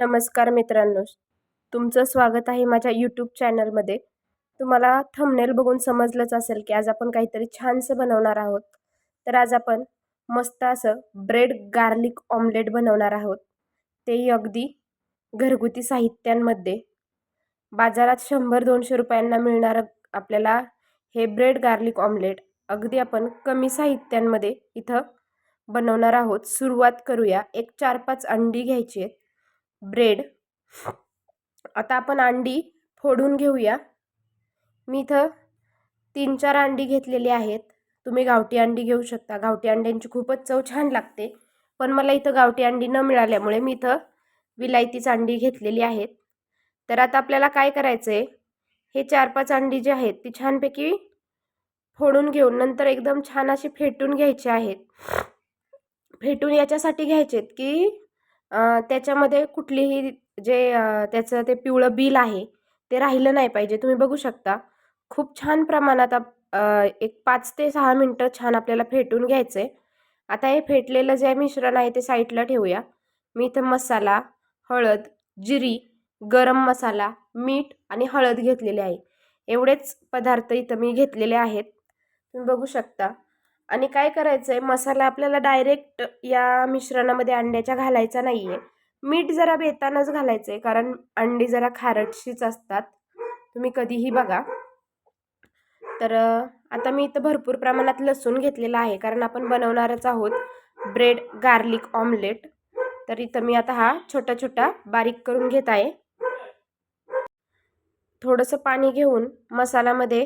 नमस्कार मित्रांनो. तुमचं स्वागत आहे माझ्या यूट्यूब चॅनलमध्ये तुम्हाला थंबनेल बघून समजलंच असेल की आज आपण काहीतरी छानसं बनवणार आहोत. तर आज आपण मस्त असं ब्रेड गार्लिक ऑमलेट बनवणार आहोत. तेही अगदी घरगुती साहित्यांमध्ये. बाजारात शंभर दोनशे रुपयांना मिळणारं आपल्याला हे ब्रेड गार्लिक ऑमलेट अगदी आपण कमी साहित्यांमध्ये इथं बनवणार आहोत. सुरुवात करूया. एक चार पाच अंडी घ्यायची आहेत. ब्रेड. आता आपण अंडी फोडून घेऊया. मी इथं तीन चार अंडी घेतलेली आहेत. तुम्ही गावठी अंडी घेऊ शकता. गावठी अंड्यांची खूपच चव छान लागते. पण मला इथं गावठी अंडी न मिळाल्यामुळे मी इथं विलायतीच अंडी घेतलेली आहेत. तर आता आपल्याला काय करायचं आहे हे चार पाच अंडी जी आहेत ती छानपैकी फोडून घेऊन नंतर एकदम छान अशी फेटून घ्यायची आहेत. फेटून याच्यासाठी घ्यायचे आहेत की त्याच्यामध्ये कुठलीही जे त्याचं ते पिवळं बिल आहे ते राहिलं नाही पाहिजे. तुम्ही बघू शकता. खूप छान प्रमाणात एक पाच ते सहा मिनटं छान आपल्याला फेटून घ्यायचं आहे आता हे फेटलेलं जे मिश्रण आहे ते साईडला ठेवूया. मी इथं मसाला हळद जिरी गरम मसाला मीठ आणि हळद घेतलेले आहे. एवढेच पदार्थ इथं मी घेतलेले आहेत. तुम्ही बघू शकता. आणि काय करायचं आहे मसाला आपल्याला डायरेक्ट या मिश्रणामध्ये अंड्याच्या घालायचा नाही आहे मीठ जरा बेतानाच घालायचं आहे कारण अंडी जरा खारटशीच असतात. तुम्ही कधीही बघा. तर आता मी इथं भरपूर प्रमाणात लसूण घेतलेला आहे कारण आपण बनवणारच आहोत ब्रेड गार्लिक ऑमलेट. तर इथं मी आता हा छोटा छोटा बारीक करून घेत आहे. थोडंसं पाणी घेऊन मसाल्यामध्ये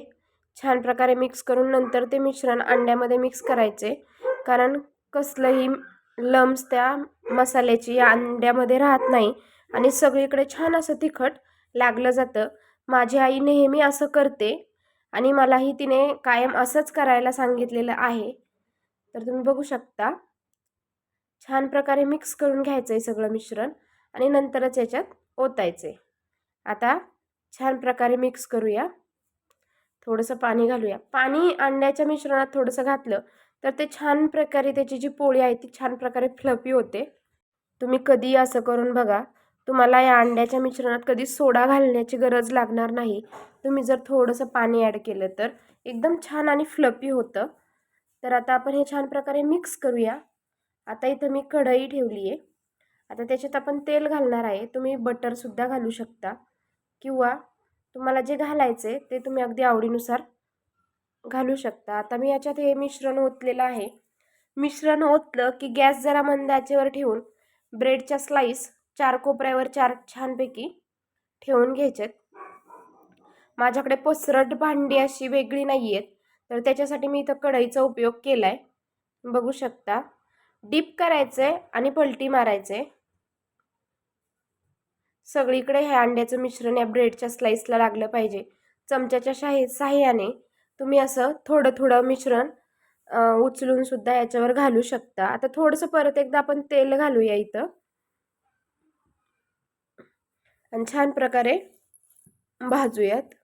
छान प्रकारे मिक्स करून नंतर ते मिश्रण अंड्यामध्ये मिक्स करायचे. कारण कसलंही लम्स त्या मसाल्याची या अंड्यामध्ये राहत नाही. आणि सगळीकडे छान असं तिखट लागलं जातं. माझी आई नेहमी असं करते आणि मलाही तिने कायम असंच करायला सांगितलेलं आहे. तर तुम्ही बघू शकता. छान प्रकारे मिक्स करून घ्यायचं आहे सगळं मिश्रण आणि नंतरच याच्यात ओतायचं आहे आता छान प्रकारे मिक्स करूया. थोडंसं पाणी घालूया. पाणी अंड्याच्या मिश्रणात थोडंसं घातलं तर ते छान प्रकारे त्याची जी पोळी आहे ती छान प्रकारे फ्लपी होते. तुम्ही कधी असं करून बघा. तुम्हाला या अंड्याच्या मिश्रणात कधी सोडा घालण्याची गरज लागणार नाही. तुम्ही जर थोडंसं पाणी ॲड केलं तर एकदम छान आणि फ्लपी होतं. तर आता आपण हे छान प्रकारे मिक्स करूया. आता इथं मी कढई ठेवली आहे. आता त्याच्यात आपण तेल घालणार आहे. तुम्ही बटरसुद्धा घालू शकता किंवा तुम्हाला जे घालायचं आहे ते तुम्ही अगदी आवडीनुसार घालू शकता. आता मी याच्यात हे मिश्रण ओतलेलं आहे. मिश्रण ओतलं की गॅस जरा मंदाचेवर ठेवून ब्रेडच्या स्लाईस चार कोपऱ्यावर चार छानपैकी ठेवून घ्यायच्यात माझ्याकडे पसरट भांडी अशी वेगळी नाही आहेत तर त्याच्यासाठी मी इथं कढईचा उपयोग केला आहे बघू शकता. डीप करायचं आहे आणि पलटी मारायचं आहे सगळीकडे हे अंड्याचं मिश्रण या ब्रेडच्या स्लाईसला लागलं पाहिजे. चमच्याच्या शाही साह्याने तुम्ही असं थोडं थोडं मिश्रण उचलून सुद्धा याच्यावर घालू शकता. आता थोडंसं परत एकदा आपण तेल घालूया इथं. आणि छान प्रकारे भाजूयात.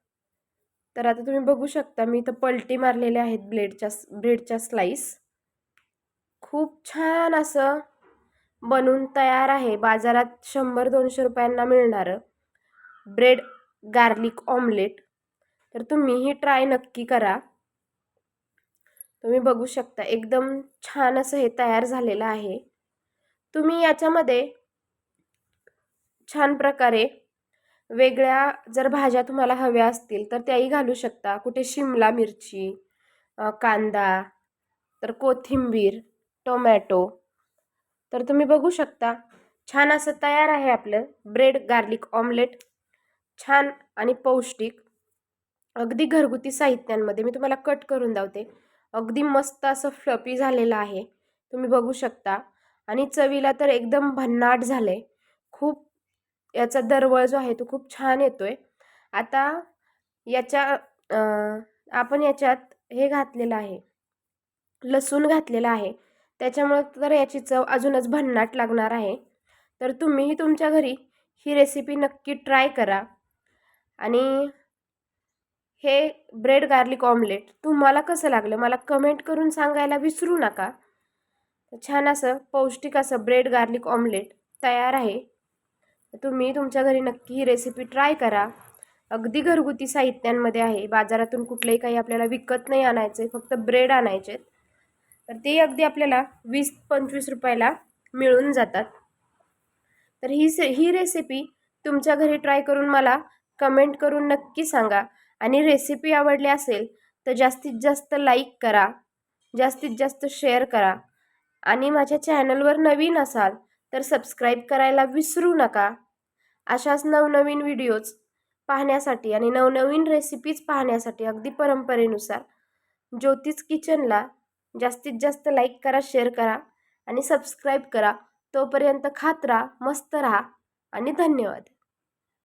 तर आता तुम्ही बघू शकता मी इथं पलटी मारलेले आहेत ब्लेडच्या ब्रेडच्या स्लाईस खूप छान असं बनून तयार आहे. बाजारात शंभर दोनशे रुपयांना मिळणारं ब्रेड गार्लिक ऑमलेट तर तुम्हीही ट्राय नक्की करा. तुम्ही बघू शकता एकदम छान असं हे तयार झालेलं आहे. तुम्ही याच्यामध्ये छान प्रकारे वेगळ्या जर भाज्या तुम्हाला हव्या असतील तर त्याही घालू शकता. कुठे शिमला मिरची कांदा तर कोथिंबीर टोमॅटो तर तुम्ही बघू शकता. छान असं तयार आहे आपलं. Bread garlic omelette. छान आणि पौष्टिक. अगदी घरगुती साहित्यांमध्ये. मी तुम्हाला कट करून दावते. अगदी मस्त असं फ्लपी झालेलं आहे. तुम्ही बघू शकता. आणि चवीला तर एकदम भन्नाट झालं आहे खूप याचा दरवळ जो आहे तो खूप छान येतो आहे आता याच्या आपण याच्यात हे घातलेलं आहे. लसूण घातलेलं आहे. त्याच्यामुळं तर याची चव अजूनच भन्नाट लागणार आहे. तर तुम्हीही तुमच्या घरी ही रेसिपी नक्की ट्राय करा. आणि हे ब्रेड गार्लिक ऑमलेट तुम्हाला कसं लागलं मला कमेंट करून सांगायला विसरू नका. छान असं पौष्टिक असं ब्रेड गार्लिक ऑमलेट तयार आहे. तुम्ही तुमच्या घरी नक्की ही रेसिपी ट्राय करा. अगदी घरगुती साहित्यांमध्ये आहे. बाजारातून कुठलंही काही आपल्याला विकत नाही आणायचं आहे फक्त ब्रेड आणायचे आहेत तर ते अगदी आपल्याला वीस पंचवीस रुपयाला मिळून जातात. तर ही से ही रेसिपी तुमच्या घरी ट्राय करून मला कमेंट करून नक्की सांगा. आणि रेसिपी आवडली असेल तर जास्तीत जास्त लाईक करा. जास्तीत जास्त शेअर करा. आणि माझ्या चॅनलवर नवीन असाल तर सबस्क्राईब करायला विसरू नका. अशाच नवनवीन व्हिडिओज पाहण्यासाठी आणि नवनवीन रेसिपीज पाहण्यासाठी अगदी परंपरेनुसार ज्योतिष किचनला जास्तीत जास्त लाईक करा शेअर करा आणि सबस्क्राईब करा. तोपर्यंत खात राहा मस्त राहा आणि धन्यवाद.